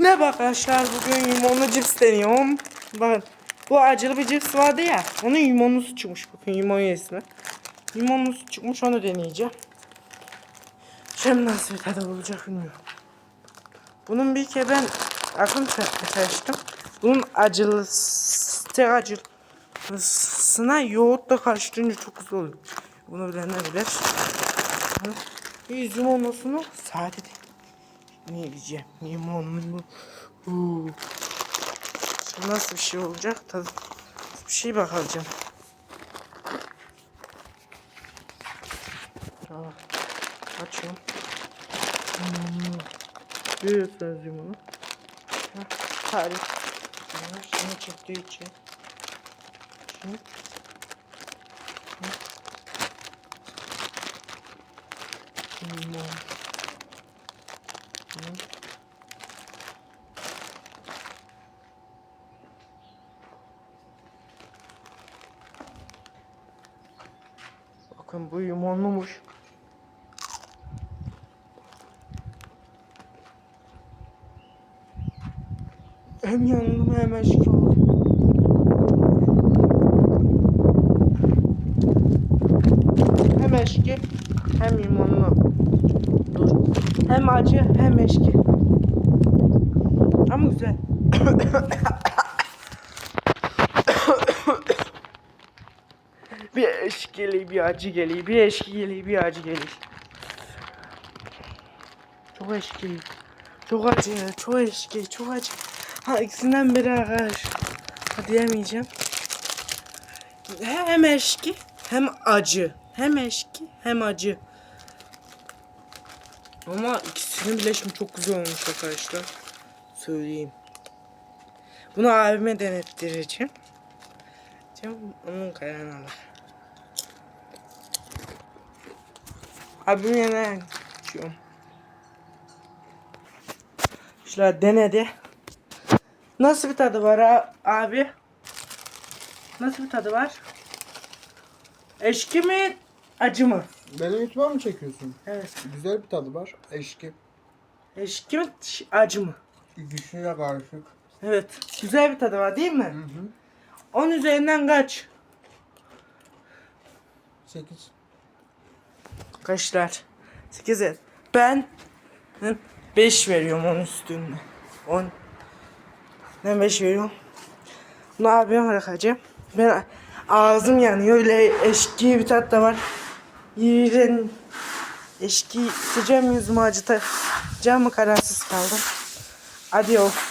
Bak arkadaşlar bugün limonlu cips deniyorum. Bakın bu acılı bir cips vardı ya. Onun limonlusu çıkmış bakın limon ismi. Limonlusu çıkmış onu deneyeceğim. Şimdi nasıl bir tadı olacak bilmiyorum. Bunun bir kere ben aklım seçtim. Bunun acılı tek acılısına yoğurtla karıştırınca çok güzel oluyor. Bunu bilenler bilir. Bir limonlusunu sade değil. Ne diyeceğim? Limonlu. Uuu. Şimdi nasıl bir şey olacak? Tadı. Bir şey bakacağım. Tamam. Açıyorum. Hmm. Görüyorsunuz limonu. Tarif. Şimdi çıktığı için. Şimdi. Limon. Bakın bu limonlumuş. Hem yandım hem eşki oldu. Hem eşki hem limonlu. Dur. Hem acı hem eşki. Ama güzel. bir eşki geliyor, bir acı geliyor, bir eşki geliyor, bir acı geliyor. Çok eşki. Çok acı, çok eşki, çok acı. Ha ikisinden biri arkadaş. Ha diyemeyeceğim. Hem eşki hem acı. Hem eşki hem acı. Ama ikisinin birleşimi çok güzel olmuş arkadaşlar. Söyleyeyim. Bunu abime denettireceğim. Canım onun kararını alır. Abim yine içiyorum. İşte denedi. Nasıl bir tadı var abi? Nasıl bir tadı var? Eşki mi? Acı mı? Benim YouTube'a mı çekiyorsun? Evet. Güzel bir tadı var. Eşki. Eşki mi? Acı mı? Güçlüyle karışık. Evet. Güzel bir tadı var değil mi? Hı hı. 10 üzerinden kaç? 8. Kaçlar? 8 et. Ben 5 veriyorum 10 üstünde. 10. Ben 5 veriyorum. Bunu abime bırakacağım. Ben ağzım yanıyor. Öyle eşki bir tat da var. Yiyen eşki sıcağım yüzümü acıtacağım mı kararsız kaldım. Adios.